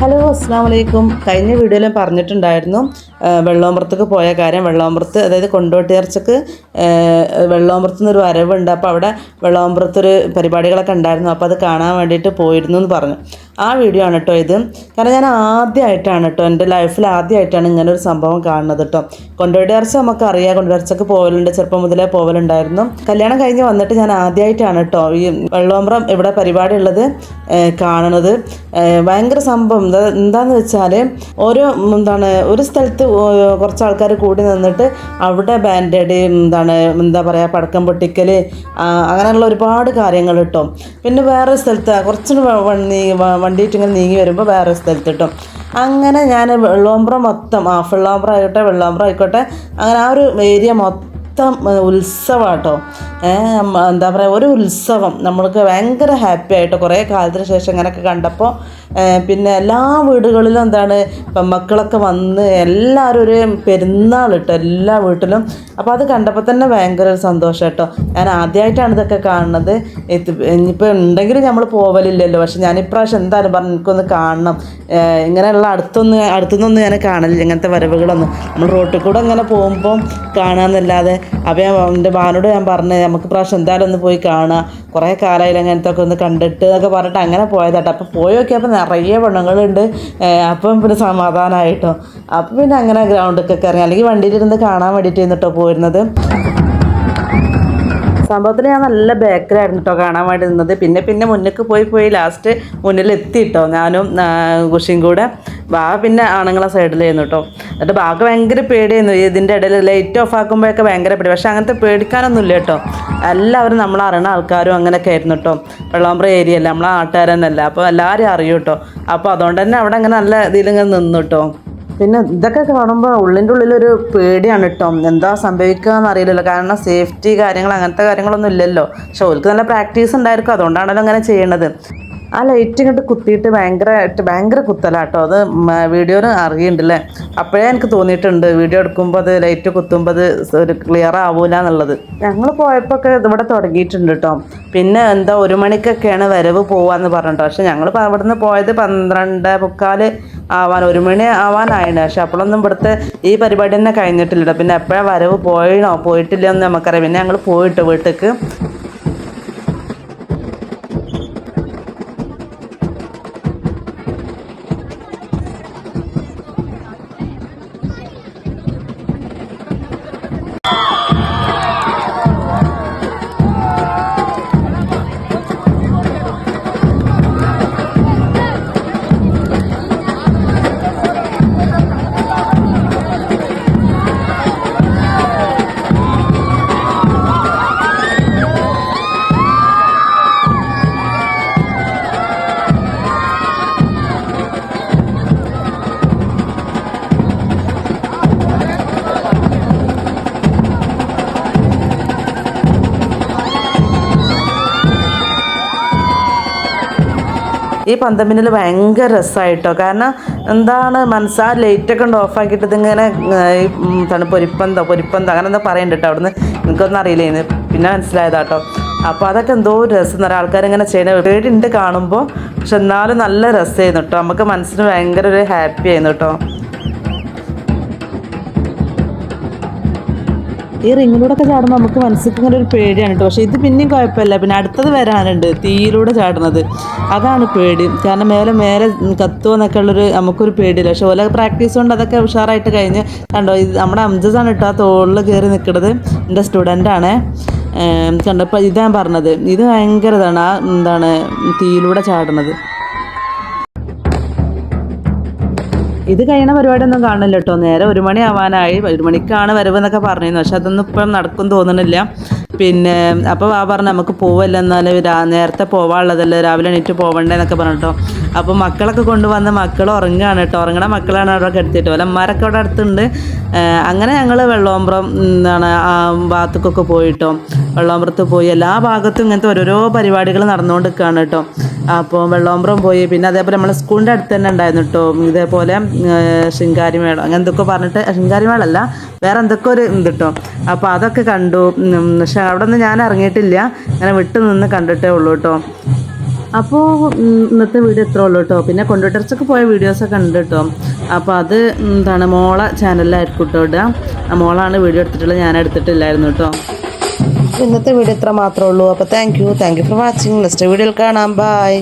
Hello അസ്സാം വലൈക്കും കഴിഞ്ഞ വീഡിയോയിൽ പറഞ്ഞിട്ടുണ്ടായിരുന്നു വെള്ളോമ്പുറത്തേക്ക് പോയ കാര്യം. വെള്ളോമ്പുറത്ത് അതായത് കൊണ്ടോട്ടിയർച്ചക്ക് വെള്ളോമ്പുറത്ത് നിന്നൊരു വരവുണ്ട്. അപ്പോൾ അവിടെ വെള്ളോമ്പുറത്തൊരു പരിപാടികളൊക്കെ ഉണ്ടായിരുന്നു. അപ്പോൾ അത് കാണാൻ വേണ്ടിയിട്ട് പോയിരുന്നു എന്ന് പറഞ്ഞു. ആ വീഡിയോ ആണ് കേട്ടോ ഇത്. കാരണം ഞാൻ ആദ്യമായിട്ടാണ് കേട്ടോ എന്റെ ലൈഫിൽ ആദ്യമായിട്ടാണ് ഇങ്ങനെ ഒരു സംഭവം കാണുന്നത് കേട്ടോ നമുക്ക് അറിയാം. കൊണ്ടോട്ടിയർച്ചക്ക് പോകലുണ്ട് ചെറുപ്പം മുതലേ പോവലുണ്ടായിരുന്നു. കല്യാണം കഴിഞ്ഞ് വന്നിട്ട് ഞാൻ ആദ്യമായിട്ടാണ് കേട്ടോ ഈ വെള്ളോമ്പ്രം ഇവിടെ പരിപാടി ഉള്ളത് കാണുന്നത്. ഭയങ്കര സംഭവം. എന്താ എന്താന്ന് വെച്ചാൽ ഓരോ എന്താണ് ഒരു സ്ഥലത്ത് കുറച്ച് ആൾക്കാർ കൂടി നിന്നിട്ട് അവിടെ ബാൻഡേഡ് എന്താണ് എന്താ പറയുക പടക്കം പൊട്ടിക്കൽ അങ്ങനെയുള്ള ഒരുപാട് കാര്യങ്ങൾ കിട്ടും പിന്നെ വേറെ സ്ഥലത്ത് കുറച്ചുകൂടി വണ്ടിയിട്ട് ഇങ്ങനെ നീങ്ങി വരുമ്പോൾ വേറെ സ്ഥലത്ത് കിട്ടും അങ്ങനെ ഞാൻ വെള്ളോമ്പ്രം മൊത്തം ആ വെള്ളോമ്പ്രം ആയിക്കോട്ടെ വെള്ളോമ്പ്രം ആയിക്കോട്ടെ അങ്ങനെ ആ ഒരു ഏരിയ മൊത്തം ഉത്സവമാട്ടോ എന്താ പറയുക ഒരു ഉത്സവം. നമ്മൾക്ക് ഭയങ്കര ഹാപ്പി ആയിട്ട് കുറേ കാലത്തിന് ശേഷം ഇങ്ങനെയൊക്കെ കണ്ടപ്പോൾ പിന്നെ എല്ലാ വീടുകളിലും എന്താണ് ഇപ്പം മക്കളൊക്കെ വന്ന് എല്ലാവരും ഒരു പെരുന്നാൾ എല്ലാ വീട്ടിലും. അപ്പോൾ അത് കണ്ടപ്പോൾ തന്നെ ഭയങ്കര ഒരു സന്തോഷം കേട്ടോ. ഞാൻ ആദ്യമായിട്ടാണ് ഇതൊക്കെ കാണുന്നത്. ഇനിയിപ്പോൾ ഉണ്ടെങ്കിലും നമ്മൾ പോവലില്ലല്ലോ. പക്ഷെ ഞാൻ ഇപ്രാവശ്യം എന്തായാലും പറഞ്ഞു എനിക്കൊന്ന് കാണണം. ഇങ്ങനെയുള്ള അടുത്തൊന്ന് അടുത്തുനിന്നൊന്നും ഞാൻ കാണില്ല. ഇങ്ങനത്തെ വരവുകളൊന്നും. നമ്മൾ റോട്ടിൽ കൂടെ ഇങ്ങനെ പോകുമ്പോൾ കാണാമെന്നല്ലാതെ അപ്പോൾ ഞാൻ എന്റെ ബാനോട് ഞാൻ പറഞ്ഞു നമുക്ക് പ്രാവശ്യം എന്തായാലും ഒന്ന് പോയി കാണാം. കുറേ കാലമായില്ല അങ്ങനത്തെ ഒക്കെ ഒന്ന് കണ്ടിട്ട് എന്നൊക്കെ പറഞ്ഞിട്ട് അങ്ങനെ പോയതാട്ടോ. അപ്പോൾ പോയി നോക്കിയപ്പോൾ നിറയെ പെണ്ണുങ്ങളുണ്ട് അപ്പം പിന്നെ സമാധാനമായിട്ടോ അപ്പം പിന്നെ അങ്ങനെ ഗ്രൗണ്ടിലൊക്കെ ഇറങ്ങി. അല്ലെങ്കിൽ വണ്ടിയിലിരുന്ന് കാണാൻ വേണ്ടിയിട്ട് ഇരുന്നിട്ടോ പോയിരുന്നത്. സംഭവത്തിന് ഞാൻ നല്ല ബേക്കറായിരുന്നു കേട്ടോ കാണാൻ വേണ്ടി നിന്നത്. പിന്നെ പിന്നെ മുന്നേക്ക് പോയി പോയി ലാസ്റ്റ് മുന്നിൽ എത്തി കേട്ടോ ഞാനും കുഷിയും കൂടെ. ബാ പിന്നെ ആണുങ്ങളെ സൈഡിലായിരുന്നു കേട്ടോ എന്നിട്ട് ബാക്ക് ഭയങ്കര പേടിയായിരുന്നു. ഇതിന്റെ ഇടയിൽ ലൈറ്റ് ഓഫ് ആക്കുമ്പോഴൊക്കെ ഭയങ്കര പേടി. പക്ഷേ അങ്ങനത്തെ പേടിക്കാനൊന്നും ഇല്ല കേട്ടോ എല്ലാവരും നമ്മൾ അറിയണ ആൾക്കാരും അങ്ങനെയൊക്കെ ആയിരുന്നു കേട്ടോ വെള്ളാമ്പ്ര ഏരിയ അല്ല? നമ്മളെ നാട്ടുകാരെന്നല്ല. അപ്പോൾ എല്ലാവരും അറിയും കേട്ടോ അപ്പോൾ അതുകൊണ്ട് തന്നെ അവിടെ അങ്ങനെ നല്ല ഇതിലിങ്ങനെ നിന്നു കേട്ടോ പിന്നെ ഇതൊക്കെ കാണുമ്പോൾ ഉള്ളിന്റെ ഉള്ളിലൊരു പേടിയാണ് കേട്ടോ എന്താ സംഭവിക്കുക എന്നറിയില്ലല്ലോ കാരണം സേഫ്റ്റി കാര്യങ്ങൾ അങ്ങനത്തെ കാര്യങ്ങളൊന്നും ഇല്ലല്ലോ. പക്ഷെ ഓർക്ക് നല്ല പ്രാക്ടീസ് ഉണ്ടായിരിക്കും. അതുകൊണ്ടാണല്ലോ അങ്ങനെ ചെയ്യണത്. ആ ലൈറ്റ് ഇങ്ങോട്ട് കുത്തിയിട്ട് ഭയങ്കരമായിട്ട് ഭയങ്കര കുത്തലാട്ടോ. അത് വീഡിയോയിൽ അറിയുന്നുണ്ടല്ലേ അപ്പോഴേ എനിക്ക് തോന്നിയിട്ടുണ്ട് വീഡിയോ എടുക്കുമ്പോൾ അത് ലൈറ്റ് കുത്തുമ്പോൾ അത് ഒരു ക്ലിയർ ആവൂല എന്നുള്ളത്. ഞങ്ങൾ പോയപ്പോൾ ഇവിടെ തുടങ്ങിയിട്ടുണ്ട് കേട്ടോ പിന്നെ എന്താ ഒരു മണിക്കൊക്കെയാണ് വരവ് പോവാന്ന് പറഞ്ഞിട്ടോ. പക്ഷെ ഞങ്ങൾ അവിടെ നിന്ന് പോയത് പന്ത്രണ്ട് മുക്കാൽ ആവാൻ ഒരു മണി ആവാനായിരുന്നു പക്ഷെ അപ്പോഴൊന്നും ഇവിടുത്തെ ഈ പരിപാടി തന്നെ കഴിഞ്ഞിട്ടില്ല പിന്നെ എപ്പോഴാണ് വരവ് പോയിണോ പോയിട്ടില്ല എന്ന് നമുക്കറിയാം. പിന്നെ ഞങ്ങൾ പോയിട്ട് വീട്ടിലേക്ക് ഈ പന്തമിന്നൽ ഭയങ്കര രസമായിട്ടോ കാരണം എന്താണ് മനസ്സാ ലൈറ്റൊക്കെ ഉണ്ട് ഓഫാക്കിയിട്ട് ഇതിങ്ങനെ എന്താണ് പൊരിപ്പന്തോ പൊരിപ്പന്തോ അങ്ങനെ എന്താ പറയുന്നുണ്ട് കേട്ടോ അവിടുന്ന്. എനിക്കൊന്നും അറിയില്ലേന്ന്. പിന്നെ മനസ്സിലായതാട്ടോ. അപ്പോൾ അതൊക്കെ എന്തോ രസം. പറയാം ആൾക്കാരിങ്ങനെ ചെയ്യണ പേടിയുണ്ട് കാണുമ്പോൾ പക്ഷെ എന്നാലും നല്ല രസമായിരുന്നു കേട്ടോ നമുക്ക് മനസ്സിന് ഭയങ്കര ഒരു ഹാപ്പി ആയിരുന്നു കേട്ടോ ഈ റിങ്ങിലൂടെ ഒക്കെ ചാടുമ്പോൾ നമുക്ക് മനസ്സിലേക്ക് ഇങ്ങനെ ഒരു പേടിയാണ് കേട്ടോ. പക്ഷേ ഇത് പിന്നെയും കുഴപ്പമില്ല. പിന്നെ അടുത്തത് വരാനുണ്ട്. തീയിലൂടെ ചാടുന്നത്. അതാണ് പേടി. കാരണം മേലെ മേലെ കത്തുമോ എന്നൊക്കെ ഉള്ളൊരു നമുക്കൊരു പേടിയില്ല. പക്ഷെ ഓല പ്രാക്ടീസ് കൊണ്ട് അതൊക്കെ ഉഷാറായിട്ട് കഴിഞ്ഞ് കണ്ടോ ഇത് നമ്മുടെ അംജസാണ് കേട്ടോ ആ തോളിൽ കയറി നിൽക്കുന്നത് എന്റെ സ്റ്റുഡന്റാണ്. കണ്ടപ്പോൾ ഇതാണ് പറഞ്ഞത്. ഇത് ഭയങ്കര ഇതാണ്. ആ എന്താണ് തീയിലൂടെ ചാടുന്നത്. ഇത് കഴിയണ പരിപാടിയൊന്നും കാണില്ല കേട്ടോ നേരെ ഒരു മണി ആവാനായി. ഒരു മണിക്കാണ് വരവ് എന്നൊക്കെ പറഞ്ഞിരുന്നു. പക്ഷെ അതൊന്നും ഇപ്പം നടക്കും തോന്നണില്ല. പിന്നെ അപ്പോൾ ആ പറഞ്ഞു നമുക്ക് പോവല്ല എന്നാൽ നേരത്തെ പോവാനുള്ളതല്ലേ? രാവിലെ എണീറ്റ് പോവണ്ടേന്നൊക്കെ പറഞ്ഞിട്ടോ അപ്പോൾ മക്കളൊക്കെ കൊണ്ടുവന്ന് മക്കൾ ഉറങ്ങുകയാണ് കേട്ടോ ഉറങ്ങണ മക്കളാണ് അവിടെ എടുത്തിട്ട് പോലെ അമ്മമാരൊക്കെ അവിടെ അടുത്തുണ്ട്. അങ്ങനെ ഞങ്ങൾ വെള്ളോമ്പ്രം എന്താണ് ആ ഭാഗത്തേക്കൊക്കെ പോയിട്ടോ വെള്ളോമ്പ്രത്ത് പോയി എല്ലാ ഭാഗത്തും ഇങ്ങനത്തെ ഓരോരോ പരിപാടികൾ നടന്നുകൊണ്ട് നിൽക്കുകയാണ് കേട്ടോ അപ്പോൾ വെള്ളോമ്പ്രം പോയി. പിന്നെ അതേപോലെ നമ്മളെ സ്കൂളിന്റെ അടുത്ത് തന്നെ ഉണ്ടായിരുന്നു കേട്ടോ ഇതേപോലെ ശിങ്കാരി ശിങ്കാരിമേളം. അങ്ങനെ എന്തൊക്കെ പറഞ്ഞിട്ട് ശിങ്കാരിമേളല്ല വേറെ എന്തൊക്കെ ഒരു ഇത് കേട്ടോ അപ്പോൾ അതൊക്കെ കണ്ടു. പക്ഷെ അവിടെ നിന്ന് ഞാൻ ഇറങ്ങിയിട്ടില്ല. അങ്ങനെ വിട്ടു നിന്ന് കണ്ടിട്ടേ ഉള്ളൂ കേട്ടോ അപ്പോൾ ഇന്നത്തെ വീഡിയോ ഇത്രേ ഉള്ളൂ കേട്ടോ പിന്നെ കൊണ്ടുവിട്ടർച്ചൊക്കെ പോയ വീഡിയോസൊക്കെ ഉണ്ട് കേട്ടോ അപ്പോൾ അത് എന്താണ് മോളെ ചാനലിലായിരിക്കും കേട്ടോ ഇടുക. മോളാണ് വീഡിയോ എടുത്തിട്ടുള്ളത്. ഞാൻ എടുത്തിട്ടില്ലായിരുന്നു കേട്ടോ ഇന്നത്തെ വീഡിയോ ഇത്ര മാത്രമേ ഉള്ളൂ. അപ്പോൾ thank you thank you for watching next വീഡിയോയിൽ കാണാം. ബൈ